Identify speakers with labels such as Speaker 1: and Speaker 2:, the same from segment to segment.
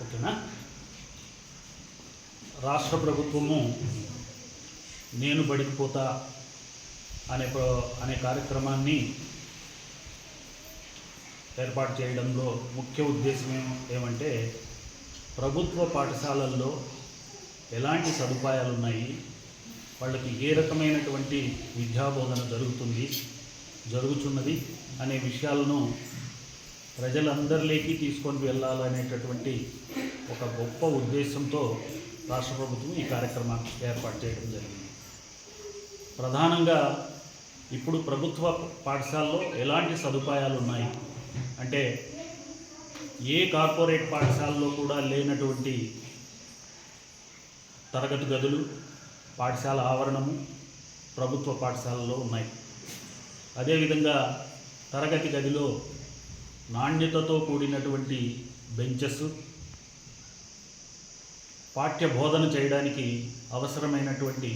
Speaker 1: ఓకేనా? రాష్ట్ర ప్రభుత్వము నేను బడికి పోతా అనే అనే కార్యక్రమాన్ని ఏర్పాటు చేయడంలో ముఖ్య ఉద్దేశం ఏమంటే ప్రభుత్వ పాఠశాలల్లో ఎలాంటి సదుపాయాలు ఉన్నాయి వాళ్ళకి ఏ రకమైనటువంటి విద్యాబోధన జరుగుతుంది జరుగుతున్నది అనే విషయాలను ప్రజలందరిలోకి తీసుకొని వెళ్ళాలనేటటువంటి ఒక గొప్ప ఉద్దేశంతో రాష్ట్ర ప్రభుత్వం ఈ కార్యక్రమాన్ని ఏర్పాటు చేయడం జరిగింది. ప్రధానంగా ఇప్పుడు ప్రభుత్వ పాఠశాలలో ఎలాంటి సదుపాయాలు ఉన్నాయి? అంటే ఏ కార్పొరేట్ పాఠశాలలో కూడా లేనటువంటి తరగతి గదులు పాఠశాల ఆవరణము ప్రభుత్వ పాఠశాలలో ఉన్నాయి. అదేవిధంగా తరగతి గదిలో నాణ్యతతో కూడినటువంటి బెంచెస్ పాఠ్య బోధన చేయడానికి అవసరమైనటువంటి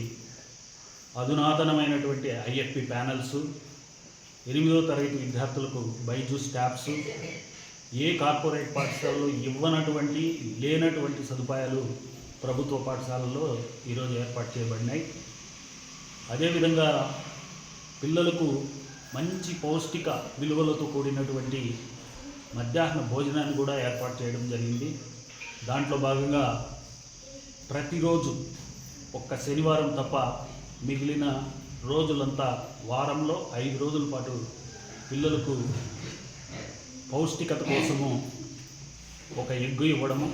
Speaker 1: అధునాతనమైనటువంటి ఐఎఫ్పి ప్యానల్స్ ఎనిమిదో తరగతి విద్యార్థులకు బైజూస్ ట్యాబ్స్ ఏ కార్పొరేట్ పాఠశాలలో ఇవ్వనటువంటి లేనటువంటి సదుపాయాలు ప్రభుత్వ పాఠశాలల్లో ఈరోజు ఏర్పాటు చేయబడినాయి. అదేవిధంగా పిల్లలకు మంచి పౌష్టిక విలువలతో కూడినటువంటి మధ్యాహ్న భోజనాన్ని కూడా ఏర్పాటు చేయడం జరిగింది. దాంట్లో భాగంగా ప్రతిరోజు ఒక్క శనివారం తప్ప మిగిలిన రోజులంతా వారంలో ఐదు రోజుల పాటు పిల్లలకు పౌష్టికత కోసము ఒక ఎగ్గు ఇవ్వడము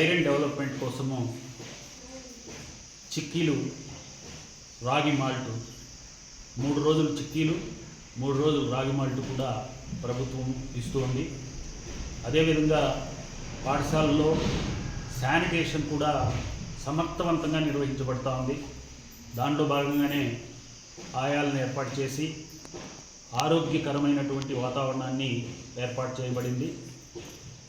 Speaker 1: ఐరన్ డెవలప్మెంట్ కోసము చిక్కీలు రాగి మాల్ట్ మూడు రోజులు చిక్కీలు మూడు రోజులు రాగి మాల్ట్ కూడా ప్రభుత్వం ఇస్తుంది. అదేవిధంగా పాఠశాలల్లో శానిటేషన్ కూడా సమర్థవంతంగా నిర్వహించబడతా ఉంది. దాంట్లో భాగంగానే ఆయాలను ఏర్పాటు చేసి ఆరోగ్యకరమైనటువంటి వాతావరణాన్ని ఏర్పాటు చేయబడింది.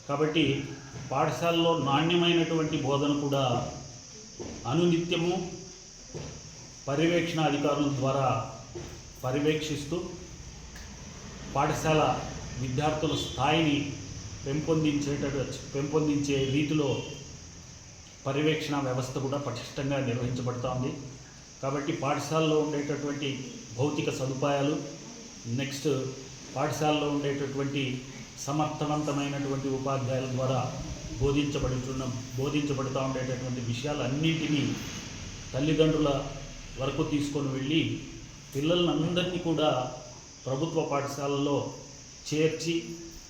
Speaker 1: కాబట్టి పాఠశాలలో నాణ్యమైనటువంటి బోధన కూడా అనునిత్యము పర్యవేక్షణ అధికారుల ద్వారా పర్యవేక్షిస్తూ పాఠశాల విద్యార్థుల స్థాయిని పెంపొందించేట పెంపొందించే రీతిలో పర్యవేక్షణ వ్యవస్థ కూడా పటిష్టంగా నిర్వహించబడుతోంది. కాబట్టి పాఠశాలలో ఉండేటటువంటి భౌతిక సదుపాయాలు నెక్స్ట్ పాఠశాలలో ఉండేటటువంటి సమర్థవంతమైనటువంటి ఉపాధ్యాయుల ద్వారా బోధించబడుతున్న బోధించబడుతూ ఉండేటటువంటి విషయాలన్నింటినీ తల్లిదండ్రుల వరకు తీసుకొని వెళ్ళి పిల్లలందరినీ కూడా ప్రభుత్వ పాఠశాలల్లో చేర్చి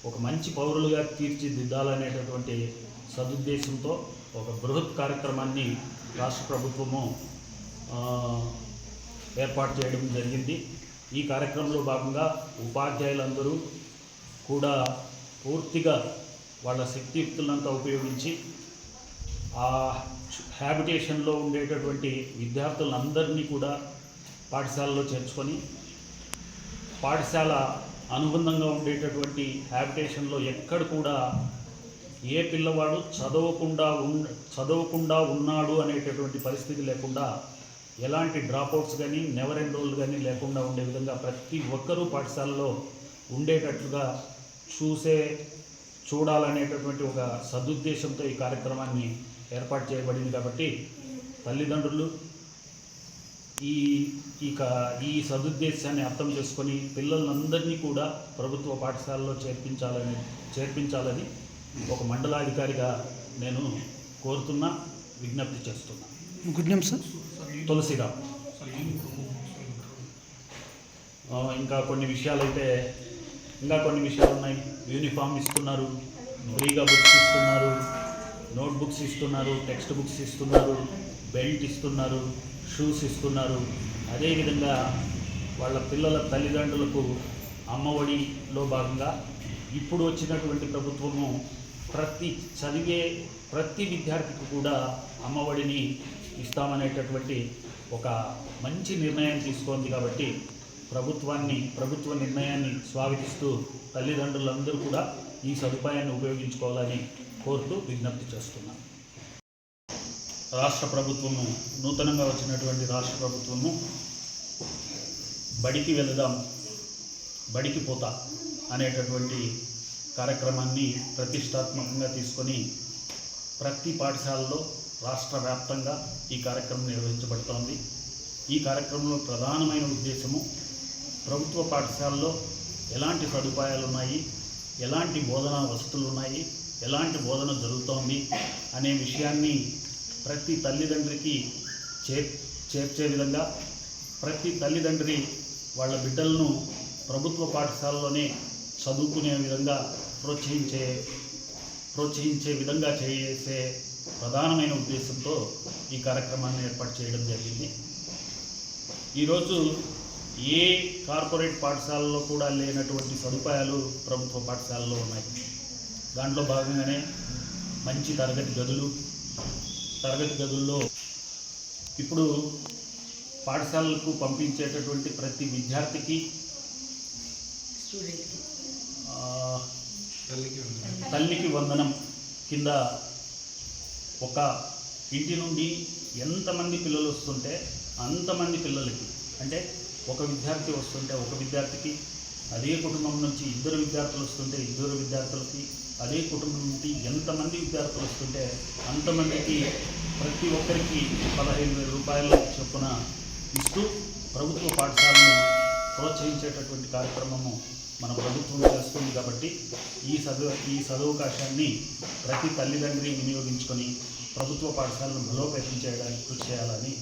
Speaker 1: ఒక మంచి పౌరులుగా తీర్చిదిద్దాలనేటటువంటి సదుద్దేశంతో ఒక బృహత్ కార్యక్రమాన్ని రాష్ట్ర ప్రభుత్వము ఏర్పాటు చేయడం జరిగింది. ఈ కార్యక్రమంలో భాగంగా ఉపాధ్యాయులందరూ కూడా పూర్తిగా వాళ్ళ శక్తియుక్తులంతా ఉపయోగించి ఆ హ్యాబిటేషన్లో ఉండేటటువంటి విద్యార్థులందరినీ కూడా పాఠశాలలో చేర్చుకొని పాఠశాల అనుబంధంగా ఉండేటటువంటి హ్యాబిటేషన్లో ఎక్కడ కూడా ఏ పిల్లవాడు చదవకుండా ఉన్ చదవకుండా ఉన్నాడు అనేటటువంటి పరిస్థితి లేకుండా ఎలాంటి డ్రాప్అవుట్స్ కానీ నెవర్ ఎన్రోల్ కానీ లేకుండా ఉండే విధంగా ప్రతి ఒక్కరూ పాఠశాలలో ఉండేటట్లుగా చూసే చూడాలనేటటువంటి ఒక సదుద్దేశంతో ఈ కార్యక్రమాన్ని ఏర్పాటు చేయబడింది కాబట్టి తల్లిదండ్రులు ఈ ఈ క- ఈ సదుద్దేశాన్ని అర్థం చేసుకొని పిల్లలందరినీ కూడా ప్రభుత్వ పాఠశాలలో చేర్పించాలని చేర్పించాలని ఒక మండలాధికారిగా నేను కోరుతున్నా విజ్ఞప్తి చేస్తున్నా.
Speaker 2: Good name sir?
Speaker 1: తులసిరామ్. ఇంకా కొన్ని విషయాలైతే ఇంకా కొన్ని విషయాలు ఉన్నాయి. యూనిఫామ్ ఇస్తున్నారు ఫ్రీగా బుక్స్ ఇస్తున్నారు నోట్ బుక్స్ ఇస్తున్నారు టెక్స్ట్ బుక్స్ ఇస్తున్నారు బెల్ట్ ఇస్తున్నారు. షూస్ ఇస్తున్నారు. అదేవిధంగా వాళ్ళ పిల్లల తల్లిదండ్రులకు అమ్మఒడిలో భాగంగా ఇప్పుడు వచ్చినటువంటి ప్రభుత్వము ప్రతి చదివే ప్రతి విద్యార్థికి కూడా అమ్మఒడిని ఇస్తామనేటటువంటి ఒక మంచి నిర్ణయం తీసుకుంది కాబట్టి ప్రభుత్వాన్ని ప్రభుత్వ నిర్ణయాన్ని స్వాగతిస్తూ తల్లిదండ్రులందరూ కూడా ఈ సదుపాయాన్ని ఉపయోగించుకోవాలని కోరుతూ విజ్ఞప్తి చేస్తున్నాను. రాష్ట్ర ప్రభుత్వము నూతనంగా వచ్చినటువంటి రాష్ట్ర ప్రభుత్వము బడికి వెళదాం బడికి పోతా అనేటటువంటి కార్యక్రమాన్ని ప్రతిష్టాత్మకంగా తీసుకొని ప్రతి పాఠశాలలో రాష్ట్ర వ్యాప్తంగా ఈ కార్యక్రమం నిర్వహించబడుతోంది. ఈ కార్యక్రమంలో ప్రధానమైన ఉద్దేశము ప్రభుత్వ పాఠశాలలో ఎలాంటి సదుపాయాలు ఉన్నాయి ఎలాంటి బోధనా వసతులు ఉన్నాయి ఎలాంటి బోధన జరుగుతోంది అనే విషయాన్ని ప్రతి తల్లిదండ్రికి చే చేర్చే విధంగా ప్రతి తల్లిదండ్రి వాళ్ళ బిడ్డలను ప్రభుత్వ పాఠశాలలోనే చదువుకునే విధంగా ప్రోత్సహించే ప్రోత్సహించే విధంగా చేసే ప్రధానమైన ఉద్దేశంతో ఈ కార్యక్రమాన్ని ఏర్పాటు చేయడం జరిగింది. ఈరోజు ఏ కార్పొరేట్ పాఠశాలలో కూడా లేనటువంటి సదుపాయాలు ప్రభుత్వ పాఠశాలలో ఉన్నాయి. దాంట్లో భాగంగానే మంచి తరగతి గదులు తరగతి గదుల్లో ఇప్పుడు పాఠశాలలకు పంపించేటటువంటి ప్రతి విద్యార్థికి తల్లికి వందనం కింద ఒక ఇంటి నుండి ఎంతమంది పిల్లలు వస్తుంటే అంతమంది పిల్లలకి అంటే ఒక విద్యార్థి వస్తుంటే ఒక విద్యార్థికి అదే కుటుంబం నుంచి ఇద్దరు విద్యార్థులు వస్తుంటే ఇద్దరు విద్యార్థులకి అదే కుటుంబం నుండి ఎంతమంది విద్యార్థులు వస్తుంటే అంతమందికి ప్రతి ఒక్కరికి పదహైదు వేల రూపాయల చొప్పున ఇస్తూ ప్రభుత్వ పాఠశాలను ప్రోత్సహించేటటువంటి కార్యక్రమము మన ప్రభుత్వం చేస్తుంది కాబట్టి ఈ చదువు ఈ సదవకాశాన్ని ప్రతి తల్లిదండ్రి వినియోగించుకొని ప్రభుత్వ పాఠశాలను బలోపేతం చేయడానికి కృషి చేయాలని